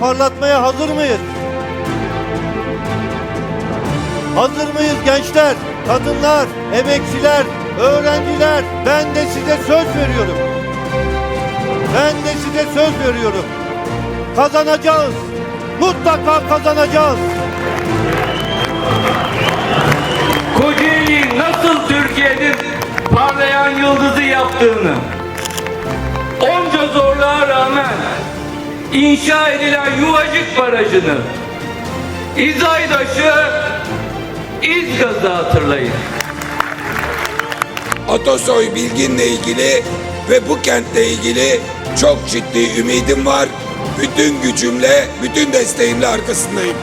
parlatmaya hazır mıyız? Hazır mıyız gençler, kadınlar, emekçiler, öğrenciler? Ben de size söz veriyorum. Ben de size söz veriyorum. Kazanacağız. Mutlaka kazanacağız. Kocaeli nasıl Türkiye'nin parlayan yıldızı yaptığını, inşa edilen Yuvacık Barajı'nı, İzaydaş'ı, İzgaz'ı hatırlayın. Atasoy Bilgin'le ilgili ve bu kentle ilgili çok ciddi ümidim var. Bütün gücümle, bütün desteğimle arkasındayım.